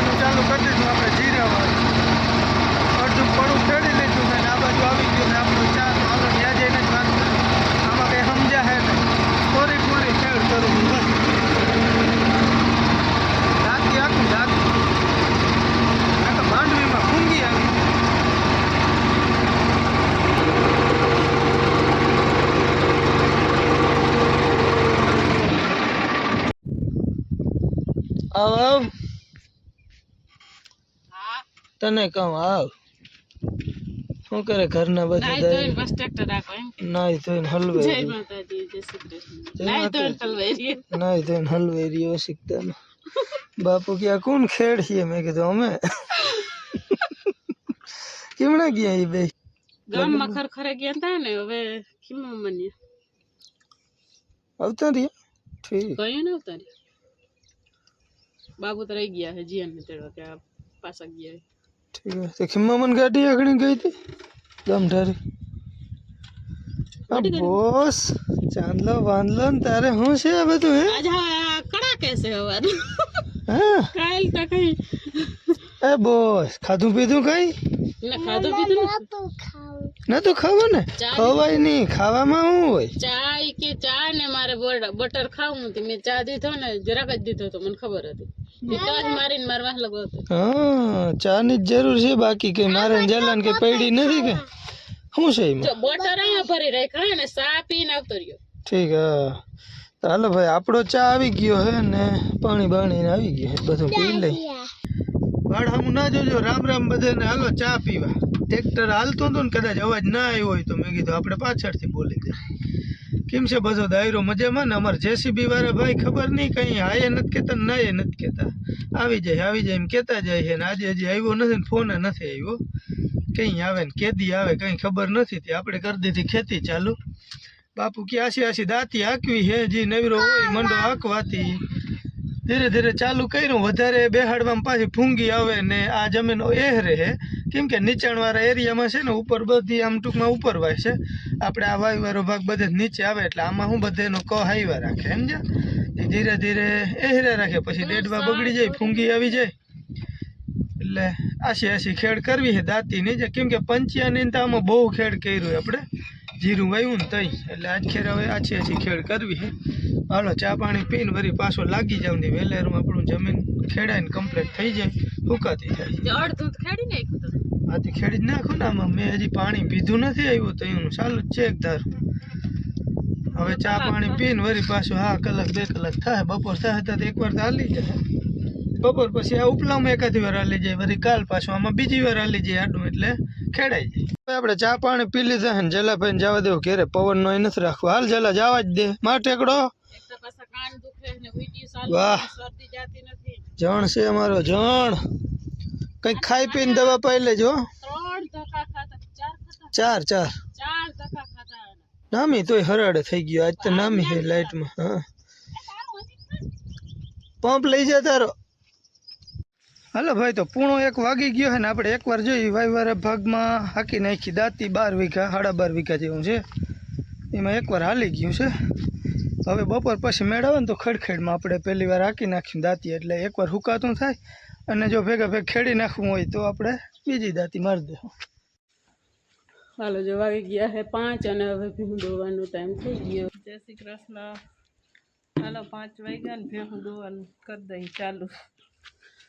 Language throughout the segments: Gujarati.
నిమిషాలు ఒకటి તને કહું આવ શું કરે ઘરના બધા નાઈ બસ ટ્રેક્ટર રાખો એમ. નાઈ ધોઈને હલવે જય માતાજી જય શ્રી કૃષ્ણ. નાઈ ધોઈને હલવે નાઈ ધોઈને હલવે રહ્યો શીખતા બાપુ ક્યાં કોણ ખેડ છીએ મેં કીધું અમે. કેમણા ગયા એ બે? ગામમાં ખરખરે ગયા તા ને હવે ખીમા મને આવતા રહ્યા? ઠીક. કયું ને ઉતારી બાબુ તો રહી ગયા જીયન ને તેડવા કે પાછા ગયા ઠીક છે. તે ખિમ્મામન ગાડી આગળ ગઈ હતી? ગામઠારી આ બોસ ચાંદલો વાંદલો ને તારે શું છે આ બધું હે? આજ હવે આ કડા કેસે હવાર હા. કાલ તો કઈ. એ બોસ ખાધું પીધું કઈ? ને ખાધું પીધું ના? તો ખાવું. ને? ચા ખવાય નહીં ખાવામાં શું હોય? ચા કે ચા ને મારે બટર ખાવું હતી મેં ચા દીધો ને જરાક જ દીધો તો મને ખબર હતી. હા જરૂર છે બાકી કઈ મારે જલાન કે પડી નથી કે. શું છે એમાં? જો અહીંયા ભરી રાખ્યા ને ચા પીને આવતો રહ્યો. ઠીક હા. હાલો ભાઈ આપણો ચા આવી ગયો હે ને પાણી બાણી આવી ગયું બધું પી લઈ. વાળ હમ ના જોજો રામ રામ બધાને હાલો ચા પીવા. ટ્રેક્ટર હાલતું હતું ને કદાચ અવાજ ના આવ્યો હોય તો મેં કીધું આપણે પાછળથી બોલી દે કેમ છે બધો દાયરો? મજામાં ને? અમારે જેસીબી વાળા ભાઈ ખબર નહીં કઈ? હાયે નથી કહેતા ને એ નથી કહેતા આવી જાય આવી જાય એમ કહેતા જાય છે ને આજે હજી આવ્યો નથી ને ફોને નથી આવ્યો. કઈ આવે ને કેદી આવે, કઈ ખબર નથી તે. આપણે કરી દીધી ખેતી ચાલુ. બાપુ કે આસી આસી દાંતી હાંકવી હે જી નવરો હોય, મંડો હાંકવાથી. ધીરે ધીરે ચાલુ કર્યું વધારે બેહાડવામાં પાછી ફૂંગી આવે ને આ જમીન એહ રહે. કેમ કે નીચાણવાળા એરિયામાં છે ને ઉપર બધી આમ ટૂંકમાં ઉપર વાય છે. આપણે આ વાયવાળો ભાગ બધે નીચે આવે એટલે આમાં હું બધે એનો ક હાઈવા રાખે સમજ્યા? એ ધીરે ધીરે એહરે રાખે પછી ડેડવા બગડી જાય ફૂંગી આવી જાય. એટલે આશી આશી ખેડ કરવી છે દાંતીની જે. કેમ કે પંચ્યાની તો આમાં બહુ ખેડ કર્યું આપણે. જીરું વાવ્યું ને તઈ. એટલે આજ ખેર હવે આછી આછી ખેડ કરવી છે હાલો ચા પાણી પીને વળી પાછો લાગી જાવ ને વેલેરમાં આપણું જમીન ખેડાઈને કમ્પ્લીટ થઈ જાય. ફૂકાતી જાય. અડધું ખેડી નાખ્યું આથી ખેડી જ નાખું ને આમાં. મેં હજી પાણી પીધું નથી આવ્યું તો એનું ચાલુ જ છે એક ધારું. હવે ચા પાણી પીને વળી પાછું હા કલાક બે કલાક થાય. બપોર થાય તો એકવાર તો હાલી જાય. બપોર પછી આ ઉપલામાં એકાદી વાર હાલી જાય. વળી કાલ પાછું આમાં બીજી વાર હાલી જાય આડું એટલે. ખેડાઈ જાય. આપણે ચા પાણી પી લીધા ને જલાભાઈને જવા દેવું. ઘેરે પવન નો નથી રાખવો. હાલ જલા જવા જ દે. ટેકડો? ને ચાલુ વાહ. જણ છે અમારો જણ. કઈ ખાઈ પીને દવા પાઈ લેજો ચાર ચાર. નામી તોય હરાડે થઈ ગયો. આજ તો નામી છે લાઈટમાં. હા. પંપ લઈ જા તારો. હાલો ભાઈ તો પૂણો એક વાગી ગયો છે ને આપણે એકવાર જોઈ વાયવારા ભાગમાં હાકી નાખી દાંતી બાર વીઘા સાડા બાર વીઘા જેવું છે. એમાં એકવાર હાલી ગયું છે. હવે બપોર પછી મેળવે ને તો ખડખેડમાં આપણે પહેલી વાર હાકી નાખ્યું દાંતી એટલે એકવાર હુકાતું થાય અને જો ભેગા ભેગ ખેડી નાખવું હોય તો આપણે બીજી દાંતી મારી દેવું હાલો જો વાગી ગયા છે પાંચ અને હવે ભીહું દોવાનો ટાઈમ થઈ ગયો. જય શ્રી કૃષ્ણ. હાલો પાંચ વાગ્યા ને ભીહું દોવાનું કરી દઈ ચાલુ.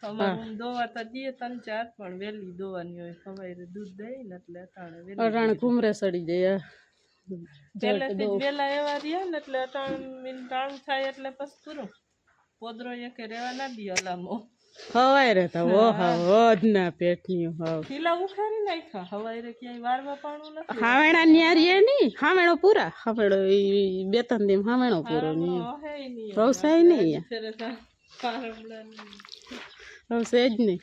અમારું દોવા તો દઈએ ત્રણ ચાર પણ વેલી દોવાની હોય. સવારે દૂધ દઈ ને એટલે અટાણે અટાણે ઘૂમરે સડી જાય પહેલેથી જ વહેલા એવા રહ્યા ને એટલે અટાણ મીન ટાણું થાય એટલે પછી પૂરું. પોદરો એકે રહેવા ના દે અલામો. ખવાય રહેતા ઓ હા. ના પેટની હાવ ખીલા ઉખાડી નાખ્યા? હવારે ક્યાંય વારવા પાણું નથી. હાવેણા ન્યારીએ ની? હામેણો પૂરા? બે ત્રણ દિન હામેણો પૂરો ની નહીં રવસાય નહીં ફેરે તા પારમલાની રવસે જ નહીં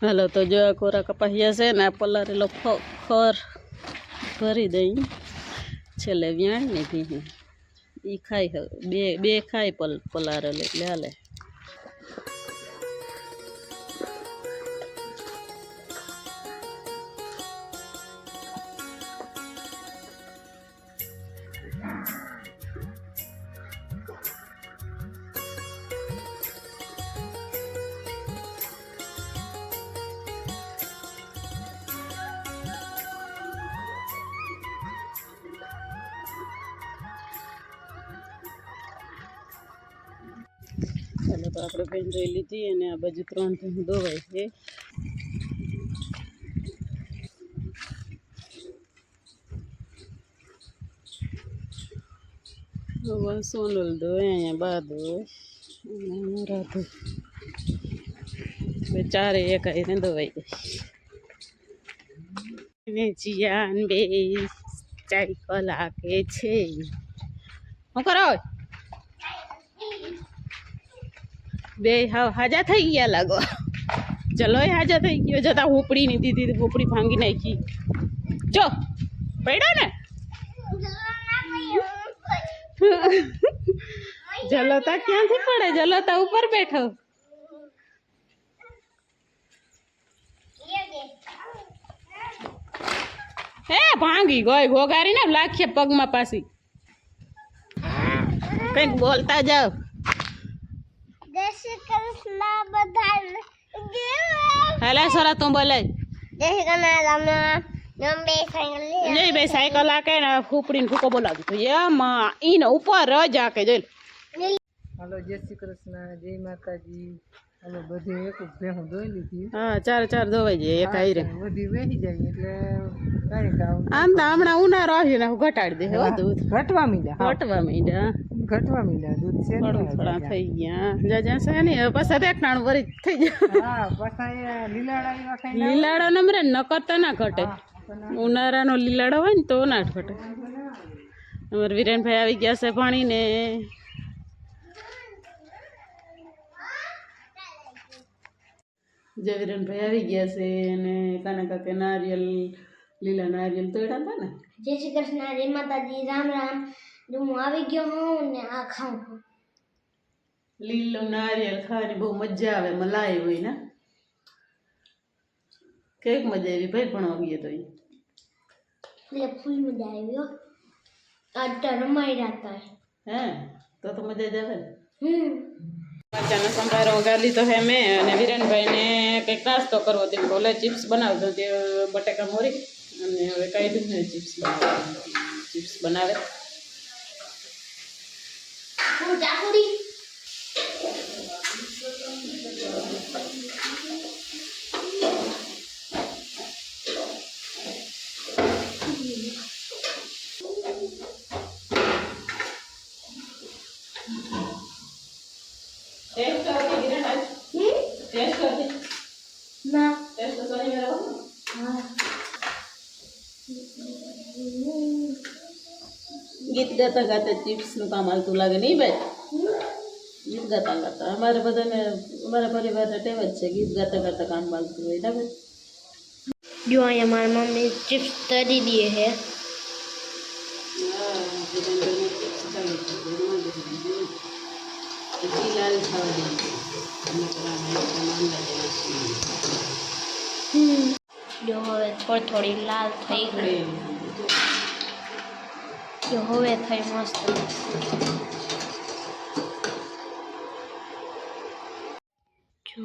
હાલો તો જો આ કોરા કપાસિયા છે ને આ પલારેલો ખર ભરી દઈ છેલ્લે વ્યાણ ને ભીને ઈ ખાય બે બે ખાય પલ પલારેલ એટલે હાલે ચાલો તો આપણે જોઈ લીધી અને આ બાજુ ત્રણ ભીનું દોવાય છે. સોનલ દો અહીંયા બાદો અહીંયા રાધુ. બે ચારે એક આવીને ધોવાઈ જાય જીયાન બે ચાઈ કલાકે છે. હું કરો? બે હાવ હાજા થઈ ગયા લાગો. ચલો એ હાજા થઈ ગયો, જતા હોપડી ની દીધી, હોપડી ભાંગી નાખી. જો, પડ્યો ને? જલોતા ક્યાંથી પડે? જલોતા ઉપર બેઠો. હે, ભાંગી ગઈ ગોગારી ને લાખીએ પગમાં પાછી. કંઈક બોલતા જાવ જય શ્રી કૃષ્ણ બધાને હાલે સોરા તું બોલે. જય શ્રી કૃષ્ણ સાયકલ નહીં ને ફૂપડીને ફૂકો બોલાવતું તો એમાં ઈને ઉપર જ આકે જોઈ હાલો જય શ્રી કૃષ્ણ જય માતાજી. હાલો બધી એક ભેહું દોઈ લીધી. હા ચાર ચાર ધોવાઈ જાય એક આઈ રે બધી વહી જાય એટલે કાંઈ કામ આમ તો હમણાં ઉનાળો આવ્યો ને ઘટાડી દે હો દૂધ. ઘટવા મીડ્યા ઘટવા માંડ્યા ઘટવા મીડ્યા દૂધ છે થોડા થઈ ગયા. જાજા છે ને પાછા દેખણાણ વરી થઈ જાય. હા પાછા લીલાડા લીલાડો નમરે નકર તો ના ઘટે. ઉનાળાનો લીલાડો હોય ને તો ના ઘટે. અમારે વિરેનભાઈ આવી ગયા છે પાણી ને જય વિરેનભાઈ આવી ગયા છે અને કાના કાકે નારિયેલ લીલા નારિયેલ તોડ્યા હતા ને જય શ્રી કૃષ્ણ જય માતાજી રામ રામ જો હું આવી ગયો હું ને આ ખાઉં છું લીલું નારિયેલ ખાવાની બહુ મજા આવે મલાઈ હોય ને કેક મજા આવી ભાઈ પણ વાગીએ તો ઈ. એટલે ફૂલ મજા આવી હો આજ તો રમાઈ રહ્યા હતા હે તો તો મજા જ આવે ને હમ મરચાનો સંભારો વઘાર લીધો હે મેં અને વિરેનભાઈને કંઈક નાસ્તો કરવો તેમ બોલે, ચિપ્સ બનાવતો તે બટાકા મોરી અને હવે કાઢ્યું ને ચિપ્સ બનાવે ચિપ્સ બનાવે હું ચાકુડી ટેસ્ટ હતી વિરેનભાઈ હમ ટેસ્ટ હતી ના ટેસ્ટ તો નહીં મેળવો હા ગીત ગાતા ગાતા ચિપ્સનું કામ હાલતું લાગે નહીં ભાઈ ગીત ગાતા ગાતા. અમારે બધાને અમારા પરિવારને ટેવ જ છે ગીત ગાતા ગાતા કામ હાલતું હોય ના ભાઈ જો અહીંયા મારી મમ્મી ચિપ્સ તરી દે છે જો હવે થોડી થોડી લાલ થઈ ગઈ. જો હવે થઈ મસ્ત જો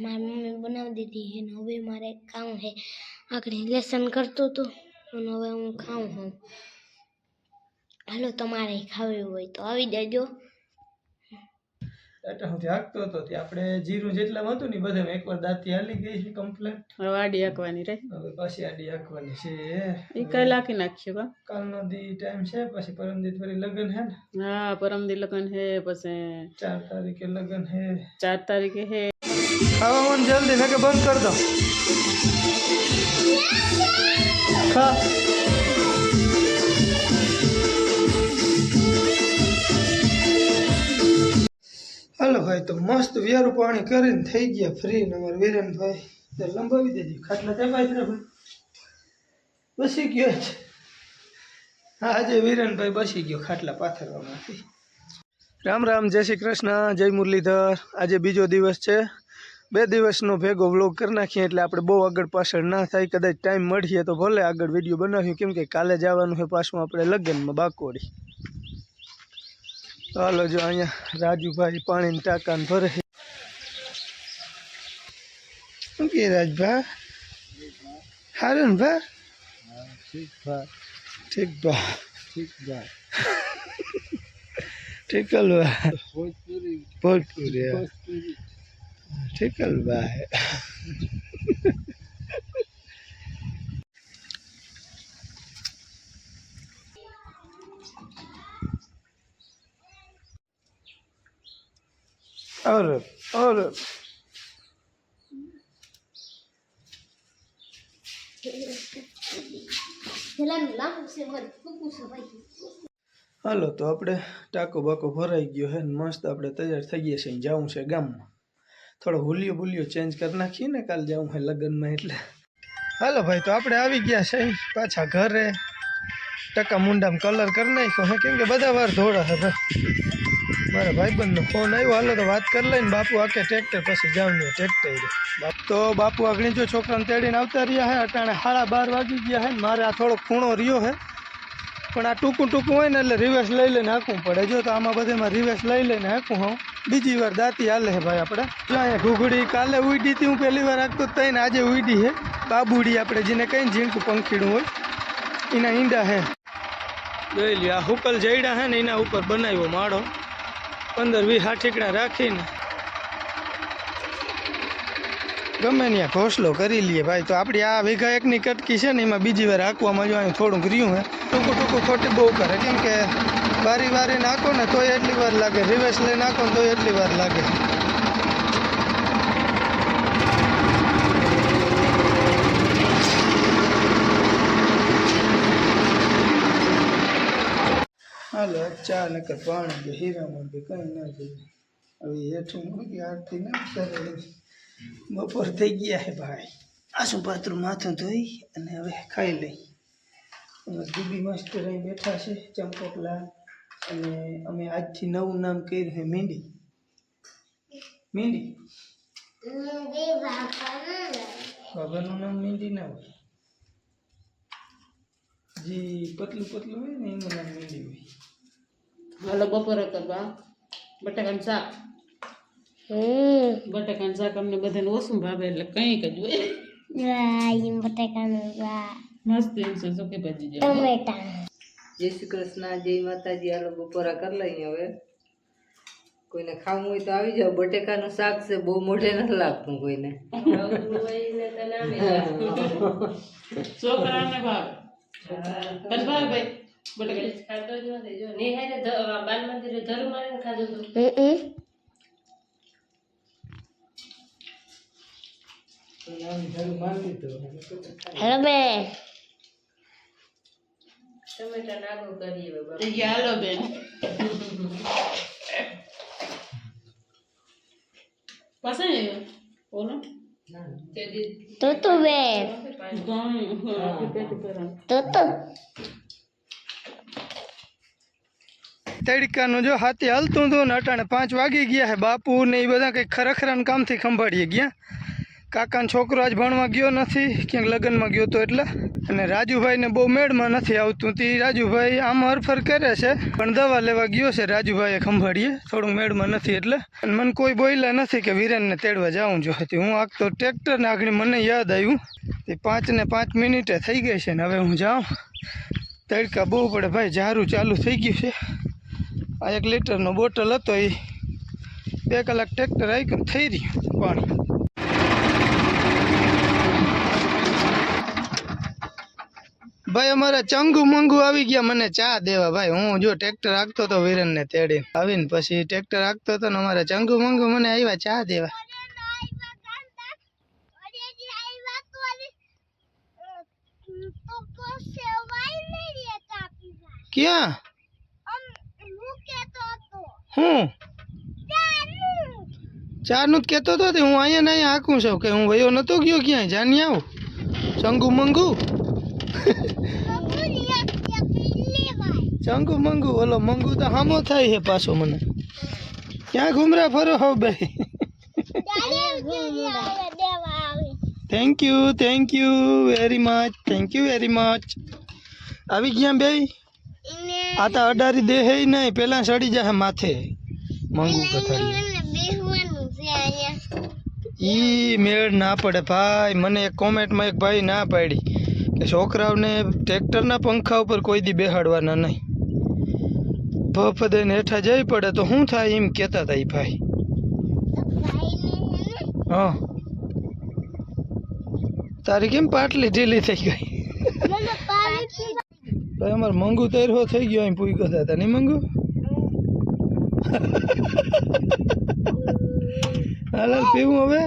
મારી મમ્મી બનાવી દીધી છે ને હવે મારે ખાવું છે આગળ લેસન કરતો હતો અને હવે હું ખાઉં છું હાલો તમારે ખાવી હોય તો આવી જાજો એટલે હું થાકતો હતો. ત્યાં આપણે જીરું જેટલામાં હતું ને બધામાં એકવાર દાંતી હાલી ગઈ છે કમ્પ્લેટ હવે આડી હાંકવાની રે હવે પાછી આડી હાંકવાની છે. એ કઈ લાખી નાખ્યો કા? કાલનો દી ટાઈમ છે પછી પરમ દી ફરી લગ્ન હે ને? હા પરમદી લગ્ન હે પછી ચાર તારીખે લગ્ન હે. ચાર તારીખે હે. ખાવાનું જલ્દી ને કે બંધ કરી દો. ખા. હાલો ભાઈ, તો મસ્ત વેરું પાણી કરીને થઈ ગયા ફ્રી નંબર વિરેનભાઈ. લંબાવી દેજો. ખાટલા ચપાય છે ભાઈ? બસી ગયો છે. આજે વિરેનભાઈ બસી ગયો ખાટલા પાથરવામાંથી. રામ રામ, જય શ્રી કૃષ્ણ, જય મુરલીધર. આજે બીજો દિવસ છે. બે દિવસનો ભેગો વ્લોગ કરી નાખીએ એટલે આપણે બહુ આગળ પાછળ ના થાય. કદાચ ટાઈમ મળીએ તો ભલે આગળ વીડિયો બનાવ્યું કેમ કે કાલે જવાનું છે પાછું, આપણે લગ્નમાં બાકોડી. હાલો જો અહીંયા રાજુભાઈ પાણીની ટાંકાને ભરે. શું કે રાજભા? ને ભા? ઠીક ભા. ઠીકલ ભા. ભોજપુરી. ઠીકલ ભાઈ અરે અરે પેલાનું લાંબુ છે મારે ટૂંકું છે ભાઈ હાલો, તો આપણે ટાંકો બાકો ભરાઈ ગયો હે ને મસ્ત આપણે તૈયાર થઈ ગયા છે જવું છે ગામમાં. થોડો હુલિયો બુલિયો ચેન્જ કરી નાખીએ ને કાલે જવું છે લગ્નમાં એટલે. હાલો ભાઈ, તો આપણે આવી ગયા છે પાછા ઘરે. ટકા મુંડામાં કલર કરી નાખ્યો હે, કેમ કે બધા વાર ધોળા હે ભાઈ મારા ભાઈબંધનો ફોન આવ્યો. હાલો તો વાત કરી લઈને બાપુ આકે ટ્રેક્ટર પછી ને ટ્રેક્ટર તો બાપુ આગળ જો છોકરાને તેડીને આવતા રહ્યા હે. અટાણે સાડા બાર વાગી ગયા હે મારે આ થોડો ખૂણો રહ્યો હે. પણ આ ટૂંકું ટૂંકું હોય ને એટલે રિવર્સ લઈ લઈને હાંકવું પડે. જો તો આમાં બધામાં રિવર્સ લઈ લઈને હાંકું હું. બીજી વાર દાંતી હાલે છે ભાઈ આપણે જો અહીંયા ઘૂઘડી કાલે ઉડી હતી, હું પહેલી વાર હાંકતો તો ને આજે ઉડી છે બાબુડી આપણે જેને કંઈ ઝીણકું પંખીડું હોય. એના ઈંડા હે. જોઈ લ્યો, આ હુકલ જઈડા હે ને એના ઉપર બનાવ્યો માળો. પંદર વીસ હાઠીકડા રાખીને ગમે ત્યાં ઘોસલો કરી લઈએ ભાઈ. તો આપણી આ વીઘા એકની કટકી છે ને, એમાં બીજી વાર હાંકવામાં જો અહીં થોડુંક રહ્યું હે. ટૂંકું ટૂંકું ખોટી બહુ કરે. કેમ કે બારી વારી નાખો ને, તોય એટલી વાર લાગે. રિવર્સ લઈ નાખો ને, તોય એટલી વાર લાગે. હાલો ચા નકર પાણી કે હીરામાં કે કંઈ ના જોઈએ હવે હેઠું મૂકી આરતી ના કરે બપોર થઈ ગયા હે ભાઈ. આસુ પાત્રું માથું ધોઈ અને હવે ખાઈ લઈ. અમે દુબી માસ્ટર અહીં બેઠા છે ચંપકલાલ અને અમે આજથી નવું નામ કર્યું છે મીંડી. મીંડી? બાબાનું નામ મીંડી ના હોય. જે પતલું પતલું હોય ને એનું નામ મીંડી હોય. હાલો બપોરે કરવા. બટાકાનું શાક. હમ. બટાકાનું શાક અમને બધાને ઓછું ભાવે એટલે કંઈક જ હોય. બટાકાનું મસ્ત એમ છે સુકી ભાજી જેવું. ટમેટા જય શ્રી કૃષ્ણ જય માતાજી. હાલો બપોરા કરી લઈએ હવે. કોઈને ખાવું હોય તો આવી જાવ બટેકાનું શાક છે બહુ મોઢે નથી લાગતું કોઈને. છોકરાને ભાવે. તને ભાવે ભાઈ બટાકા હમ હેલો બેન એ હાલો બેન પાસે બોલો. તો તો બેન તો તો. તડકાનું જો હાથી હલતું હતું ને અટાણે પાંચ વાગી ગયા હે. બાપુ ને એ બધા કંઈક ખરેખરાના કામથી ખંભાળીએ ગયા. કાકાનો છોકરો આજ ભણવા ગયો નથી, ક્યાંક લગ્નમાં ગયો તો એટલે. અને રાજુભાઈને બહુ મેળમાં નથી આવતું. તે રાજુભાઈ આમ હરફર કરે છે, પણ દવા લેવા ગયો છે રાજુભાઈએ ખંભાળીએ. થોડુંક મેળમાં નથી એટલે. અને મને કોઈ બોલ્યા નથી કે વિરેનને તેડવા જાઉં જો હતી. હું આગતો ટ્રેક્ટર ને આગળ મને યાદ આવ્યું. તે પાંચ ને પાંચ મિનિટે થઈ ગઈ છે ને હવે હું જાઉં. તડકા બહુ પડે. ભાઈ ઝારું ચાલુ થઈ ગયું છે. આ એક લીટરનો બોટલ હતો એ બે કલાક ટ્રેક્ટર આવી થઈ રહ્યું પાણી. ભાઈ, અમારા ચંગુ મંગુ આવી ગયા મને ચા દેવા. ભાઈ, હું જો ટ્રેક્ટર હાંકતો હતો વિરનને તેડી આવીને પછી ટ્રેક્ટર હાંકતો હતો ને અમારે ચંગુ મંગુ મને આવ્યા ચા દેવા. ક્યાં? હું? ચારનું જ કહેતો હતો તે હું અહીંયા ને અહીંયા હાંકું છું કે હું વયો નતો ગયો ક્યાંય? જાની આવું. ચંગુ મંગુ? ચંગુ મંગુ ઓલો મંગુ તો હામો થાય છે પાછો મને. ક્યાં ઘુમરા ફરો હો બે thank you thank you very much thank you very much આવી ગયા બે આ તો અડારી દેહે નહીં પેલા સડી જાય માથે. મંગુ કથારી. ઈ મેળ ના પડે ભાઈ મને એક કોમેન્ટમાં એક ભાઈ ના પાડી કે છોકરાઓને ટ્રેક્ટરના પંખા ઉપર કોઈ દી બેહાડવાના નહીં ભફ દઈને હેઠા જઈ પડે તો શું થાય એમ કહેતા હતા એ ભાઈ. હા તારી કેમ પાટલી ઢીલી થઈ ગઈ? ભાઈ અમારે મંગુ તૈરો થઈ ગયો અહીં પૂઈ હતા નહીં મંગુ? હાલ હાલ પીવું હવે?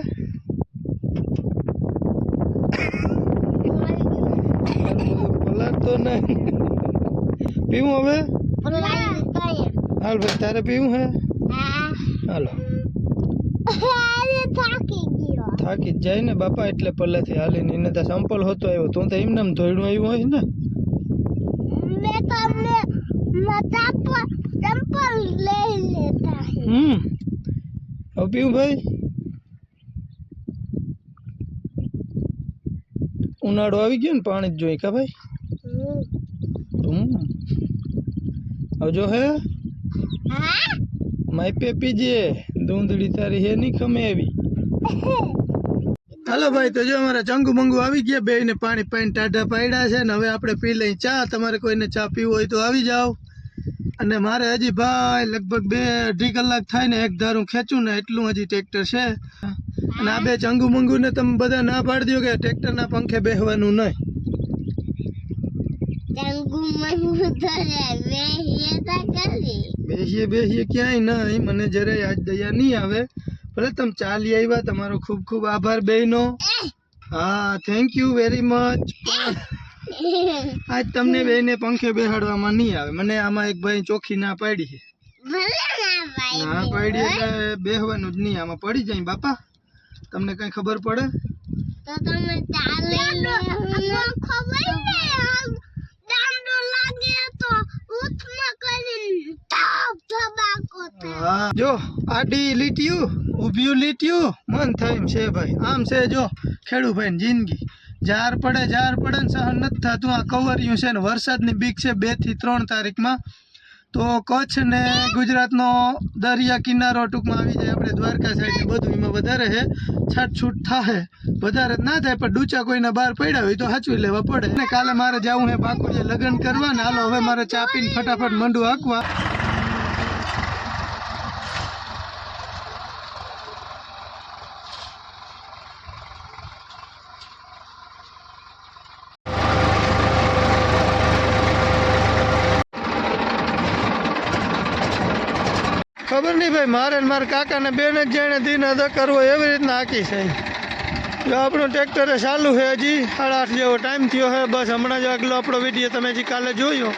પલાળતો નહીં. પીવું હવે? હાલ ભાઈ, તારે પીવું હે? હાલો. થાકી જાય ને બાપા, એટલે પલ્લાથી હાલીને એને તો સંપલ હોતો આવ્યો. તું તો એમને એમ ધોઈડું આવ્યું હોય ને. ભાઈ? ઉનાળો આવી ગયો ને પાણી જ જોઈ કા ભાઈ? હમ. હવે જો હે માય પેપી જે દૂંધડી તારી હે નહીં ખમે એવી. હાલો ભાઈ તો જો અમારા ચંગુ મંગુ આવી ગયા બે ને પાણી પાણી ટાઢા પાડ્યા છે ને હવે આપણે પી લઈ ચા. તમારે કોઈને ચા પીવું હોય તો આવી જાઓ. અને મારે હજી ભાઈ લગભગ બે અઢી કલાક થાય ને એક ધારું ખેંચું ને એટલું હજી ટ્રેક્ટર છે. અને આ બે ચંગુ મંગુ ને તમે બધા ના પાડી દો કે ટ્રેક્ટરના પંખે બેહવાનું નહીં. બેસીએ બેસીએ ક્યાંય નહીં મને જરાય આજ દયા નહીં આવે. ભલે તમે ચાલી આવ્યા તમારો ખૂબ ખૂબ આભાર બેયનો હા થેન્ક યુ વેરી મચ આજ તમને બેને પંખે બેહાડવામાં નહીં આવે. મને આમાં એક ભાઈ ચોખ્ખી ના પાડી છે. ના પાડી. એટલે બેહવાનું જ નહીં આમાં પડી જાય બાપા. તમને કઈ ખબર પડે? તો તમે ચાલે ખબર ને દાંડો લાગે તો ઉથમાં કરીને તાપ ધબાકો હા જો, આડી લીટ્યું ઊભ્યું લીટ્યું મન થયું છે ભાઈ. આમ છે જો ખેડૂભાઈ જિંદગી. જાર પડે જાર પડે ને સહન નથી થતું. આ કવર્યું છે ને, વરસાદની બીક છે બેથી ત્રણ તારીખમાં. તો કચ્છ ને ગુજરાતનો દરિયા કિનારો ટૂંકમાં આવી જાય. આપણે દ્વારકા સાઈડ બધું એમાં વધારે છે. છાટછૂટ થાય વધારે ના થાય, પણ ડૂચા કોઈના બહાર પડ્યા હોય તો સાચવી લેવા પડે. ને કાલે મારે જવું હે બાકુડીએ લગ્ન કરવા ને હાલો, હવે મારે ચાપીને ફટાફટ મંડું હાંકવા. ખબર નહીં ભાઈ મારે ને મારા કાકાને બેન જ જેણે દિન અદા કરવો એવી રીતના આખી છે. જો આપણું ટ્રેક્ટરે ચાલુ છે હજી સાડા આઠ જેવો ટાઈમ થયો છે. બસ હમણાં જ આગલો આપણો વીડિયો તમે હજી કાલે જોયો.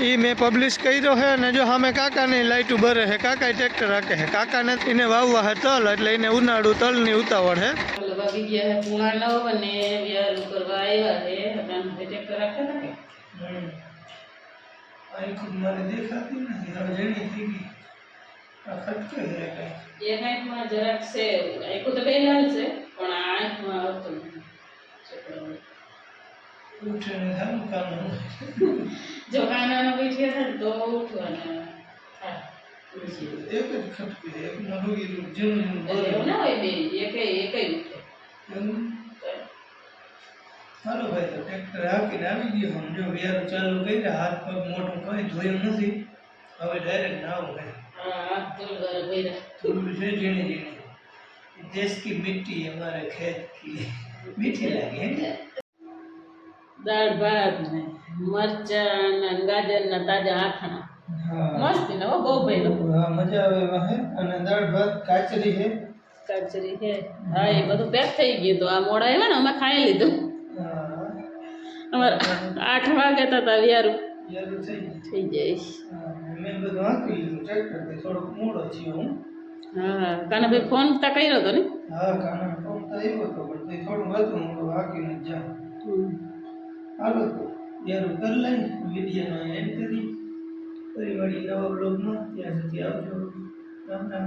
એ મેં પબ્લિશ કર્યો છે ને જો સામે કાકાની લાઇટું ભરે છે. કાકા ટ્રેક્ટર રાખે છે. કાકાને એને વાવવા છે તલ એટલે એને ઉનાળું તલની ઉતાવળ છે. એટલે વાગી ગયા છે પૂણા નવ અને વ્યારું કરવા આવ્યા છે. અત્યારે ટ્રેક્ટર રાખે ને કે? મારે દેખાતી નથી. છે કઈ જરાક છે આંખું તો બે લાલ છે પણ આ આંખમાં આવતું જો કાનાનો તો ઉઠવાના એક જ ખટકે એક નવું જેનું એવું ના હોય બે એકે એકે ઉઠે. હાલો ભાઈ તો ટ્રેક્ટર હાકીને આવી ગયો સમજો વ્યારું ચાલુ કરી હાથ પગ મોટું કઈ ધોયું નથી. હવે ડાયરેક્ટ નાવું ભાઈ. હા હાથ ધૂળ વાળા ભર્યા થોડું છે ઝીણી ઝીણી દેશ કી મિટ્ટી हमारे खेत की મીઠી લાગે હે ને દાળ ભાત ને મરચાં ને ગાજર ના તાજા આથણા હા મસ્ત ને હો બહુ ભાઈ હા મજા આવે એમાં હે અને દાળ ભાત કાચરી છે કાચરી છે હા એ બધું પેક થઈ ગયું તો આ મોડા આવ્યા ને અમે ખાઈ લીધું હા અમારે આઠ વાગે તો હતા વ્યારું યારું થઈ ગયું થઈ જાય હા, મેં બધું હાંકી લીધું ટ્રેક્ટર થોડોક મોડો થયો હું. હા કાનાભાઈ ફોન તા કર્યો હતો ને? હા કાના ફોન તો આવ્યો હતો પણ તોય થોડું હતું મોડું હાકીને જ જાઉં હાલો તો યારું કરી લઈ વિડીયોનો એન્ડ કરી. ફરી વળી નવા બ્લોગમાં ત્યાં સુધી આવજો. રામ રામ.